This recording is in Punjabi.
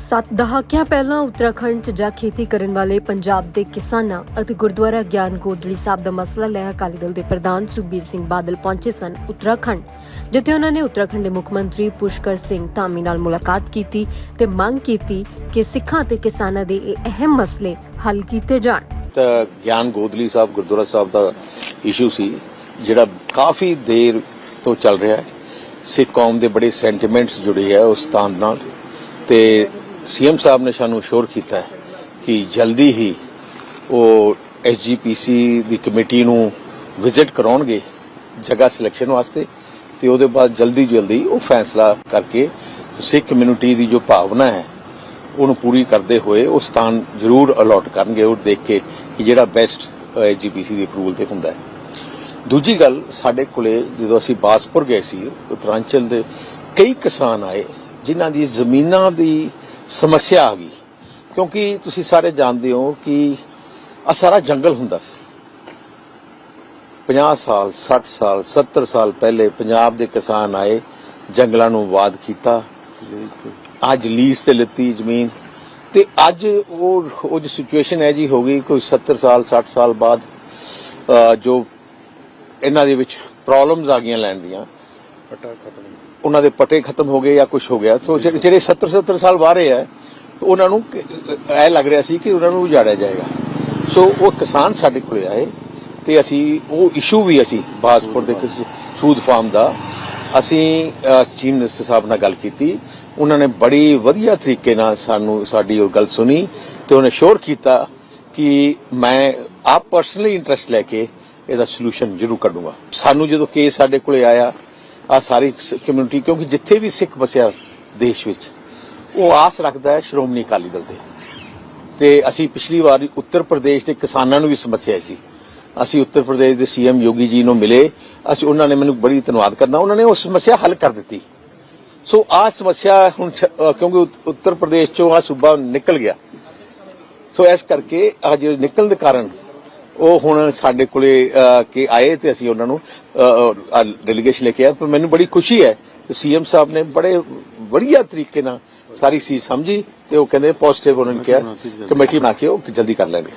ਸੱਤ ਦਹਾਕਿਆਂ ਪਹਿਲਾਂ ਉੱਤਰਾਖੰਡ 'ਚ ਜਾ ਖੇਤੀ ਕਰਨ ਵਾਲੇ ਪੰਜਾਬ ਦੇ ਕਿਸਾਨਾਂ ਅਤੇ ਗੁਰਦੁਆਰਾ ਗਿਆਨ ਗੋਦੜੀ ਸਾਹਿਬ ਦਾ ਮਸਲਾ ਲੈ ਅਕਾਲੀ ਦਲ ਦੇ ਪ੍ਰਧਾਨ ਸੁਖਬੀਰ ਸਿੰਘ ਬਾਦਲ ਪਹੁੰਚੇ ਸਨ ਉੱਤਰਾਖੰਡ, ਜਿੱਥੇ ਉਹਨਾਂ ਨੇ ਉੱਤਰਾਖੰਡ ਦੇ ਮੁੱਖ ਮੰਤਰੀ ਪੁਸ਼ਕਰ ਸਿੰਘ ਧਾਮੀ ਨਾਲ ਮੁਲਾਕਾਤ ਕੀਤੀ ਤੇ ਮੰਗ ਕੀਤੀ ਕਿ ਸਿੱਖਾਂ ਤੇ ਕਿਸਾਨਾਂ ਦੇ ਇਹ ਅਹਿਮ ਮਸਲੇ ਹੱਲ ਕੀਤੇ ਜਾਣ। ਗਿਆਨ ਗੋਦਲੀ ਸਾਹਿਬ, ਗੁਰਦੁਆਰਾ ਸਾਹਿਬ ਦਾ ਇਸ਼ੂ ਸੀ, ਜਿਹੜਾ ਕਾਫੀ ਦੇਰ ਤੋਂ ਚੱਲ ਰਿਹਾ ਹੈ। ਸਿੱਖ ਕੌਮ ਦੇ ਬੜੇ ਸੈਂਟੀਮੈਂਟਸ ਜੁੜੇ ਹੈ ਉਸ ਸਥਾਨ ਨਾਲ ਤੇ ਸੀਐਮ ਸਾਹਿਬ ਨੇ ਸਾਨੂੰ ਸ਼ੋਰ ਕੀਤਾ ਹੈ ਕਿ ਜਲਦੀ ਹੀ ਉਹ ਐਸਜੀਪੀਸੀ ਦੀ ਕਮੇਟੀ ਨੂੰ ਵਿਜ਼ਿਟ ਕਰਾਉਣਗੇ ਜਗ੍ਹਾ ਸਿਲੈਕਸ਼ਨ ਵਾਸਤੇ ਤੇ ਉਹਦੇ ਬਾਅਦ ਜਲਦੀ ਜਲਦੀ ਉਹ ਫੈਸਲਾ ਕਰਕੇ ਸਿੱਖ ਕਮਿਊਨਿਟੀ ਦੀ ਜੋ ਭਾਵਨਾ ਹੈ, ਉਹਨੂੰ ਪੂਰੀ ਕਰਦੇ ਹੋਏ ਉਹ ਸਥਾਨ ਜ਼ਰੂਰ ਅਲਾਟ ਕਰਨਗੇ ਉਹ ਦੇਖ ਕੇ ਕਿ ਜਿਹੜਾ ਬੈਸਟ ਜੀਪੀਸੀ ਦੀ ਅਪਰੂਵਲ ਤੇ ਹੁੰਦਾ ਹੈ। ਦੂਜੀ ਗੱਲ, ਸਾਡੇ ਕੋਲੇ ਜਦੋਂ ਅਸੀਂ ਬਾਸਪੁਰ ਗਏ ਸੀ, ਉਤਰਾਂਚਲ ਦੇ ਕਈ ਕਿਸਾਨ ਆਏ, ਜਿਨ੍ਹਾਂ ਦੀ ਜ਼ਮੀਨਾਂ ਦੀ ਸਮੱਸਿਆ ਆ ਗਈ। ਕਿਉਂਕਿ ਤੁਸੀਂ ਸਾਰੇ ਜਾਣਦੇ ਹੋ ਕਿ ਆ ਸਾਰਾ ਜੰਗਲ ਹੁੰਦਾ ਸੀ। 50 ਸਾਲ 60 ਸਾਲ 70 ਸਾਲ ਪਹਿਲੇ ਪੰਜਾਬ ਦੇ ਕਿਸਾਨ ਆਏ, ਜੰਗਲਾਂ ਨੂੰ ਆਬਾਦ ਕੀਤਾ। ਅੱਜ ਲੀਜ਼ ਤੇ ਲਿੱਤੀ ਜ਼ਮੀਨ। ਤੇ ਅੱਜ ਉਹ ਉਹ ਜੋ ਸਿਚੁਏਸ਼ਨ ਹੈ ਜੀ, ਹੋ ਗਈ ਕੋਈ 70 ਸਾਲ 60 ਸਾਲ ਬਾਅਦ ਜੋ ਇਹਨਾਂ ਦੇ ਵਿੱਚ ਪ੍ਰੋਬਲਮਸ ਆ ਗਈਆਂ ਲੈਣ ਦੀਆਂ। ਉਹਨਾਂ ਦੇ ਪਟੇ ਖਤਮ ਹੋ ਗਏ ਜਾਂ ਕੁਝ ਹੋ ਗਿਆ। ਸੋ ਜਿਹੜੇ ਜਿਹੜੇ 70 70 ਸਾਲ ਬਾਹਰੇ ਹੈ ਉਹਨਾਂ ਨੂੰ ਕਿ- ਇਹ ਲੱਗ ਰਿਹਾ ਸੀ ਕਿ ਉਹਨਾਂ ਨੂੰ ਉਜਾੜਿਆ ਜਾਏਗਾ। ਸੋ ਉਹ ਕਿਸਾਨ ਸਾਡੇ ਕੋਲ ਆਏ ਤੇ ਅਸੀਂ ਉਹ ਇਸ਼ੂ ਵੀ ਅਸੀਂ ਬਾਸਪੁਰ ਦੇ ਸੂਦ ਫਾਰਮ ਦਾ ਅਸੀਂ ਚੀਫ ਮਿਨਿਸਟਰ ਸਾਹਿਬ ਨਾਲ ਗੱਲ ਕੀਤੀ। ਉਹਨਾਂ ਨੇ ਬੜੀ ਵਧੀਆ ਤਰੀਕੇ ਨਾਲ ਸਾਨੂੰ ਸਾਡੀ ਉਹ ਗੱਲ ਸੁਣੀ ਤੇ ਉਹਨੇ ਸ਼ੋਰ ਕੀਤਾ ਕਿ ਮੈਂ ਆਪ ਪਰਸਨਲੀ ਇੰਟਰਸਟ ਲੈ ਕੇ ਇਹਦਾ ਸੋਲੂਸ਼ਨ ਜ਼ਰੂਰ ਕੱਢੂਗਾ। ਸਾਨੂੰ ਜਦੋਂ ਕੇਸ ਸਾਡੇ ਕੋਲੇ ਆਇਆ ਆ ਸਾਰੀ ਕਮਿਊਨਿਟੀ ਕਿਉਂਕਿ ਜਿੱਥੇ ਵੀ ਸਿੱਖ ਵਸਿਆ ਦੇਸ਼ ਵਿੱਚ ਉਹ ਆਸ ਰੱਖਦਾ ਹੈ ਸ਼੍ਰੋਮਣੀ ਅਕਾਲੀ ਦਲ ਤੇ। ਤੇ ਅਸੀਂ ਪਿਛਲੀ ਵਾਰ ਉੱਤਰ ਪ੍ਰਦੇਸ਼ ਦੇ ਕਿਸਾਨਾਂ ਨੂੰ ਵੀ ਸਮੱਸਿਆ ਸੀ। ਅਸੀਂ ਉੱਤਰ ਪ੍ਰਦੇਸ਼ ਦੇ ਸੀਐਮ ਯੋਗੀ ਜੀ ਨੂੰ ਮਿਲੇ ਅਸੀਂ ਉਹਨਾਂ ਨੇ ਮੈਨੂੰ ਬੜੀ ਧੰਨਵਾਦ ਕਰਨਾ ਉਹਨਾਂ ਨੇ ਉਹ ਸਮੱਸਿਆ ਹੱਲ ਕਰ ਦਿੱਤੀ। ਸੋ ਆ ਸਮੱਸਿਆ ਹੁਣ ਛ- ਅ, ਕਿਉਂਕਿ ਉੱਤਰ ਪ੍ਰਦੇਸ਼ ਚੋਂ ਆ ਸੂਬਾ ਨਿਕਲ ਗਿਆ। ਸੋ ਇਸ ਕਰਕੇ ਅੱਜ ਨਿਕਲਣ ਦੇ ਕਾਰਨ ਉਹ ਹੁਣ ਸਾਡੇ ਕੋਲੇ ਕਿ ਆਏ ਤੇ ਅਸੀਂ ਉਹਨਾਂ ਨੂੰ ਡੈਲੀਗੇਸ਼ਨ ਲੈ ਕੇ ਆਏ। ਪਰ ਮੈਨੂੰ ਬੜੀ ਖੁਸ਼ੀ ਹੈ ਕਿ ਸੀਐਮ ਸਾਹਿਬ ਨੇ ਬੜੇ ਵਧੀਆ ਤਰੀਕੇ ਨਾਲ ਸਾਰੀ ਚੀਜ਼ ਸਮਝੀ ਤੇ ਉਹ ਕਹਿੰਦੇ ਪੋਜ਼ਿਟਿਵ ਉਹਨਾਂ ਨੇ ਕਿਹਾ। ਕਮੇਟੀ ਬਣਾ ਕੇ ਉਹ ਜਲਦੀ ਕਰ ਲੈਣਗੇ।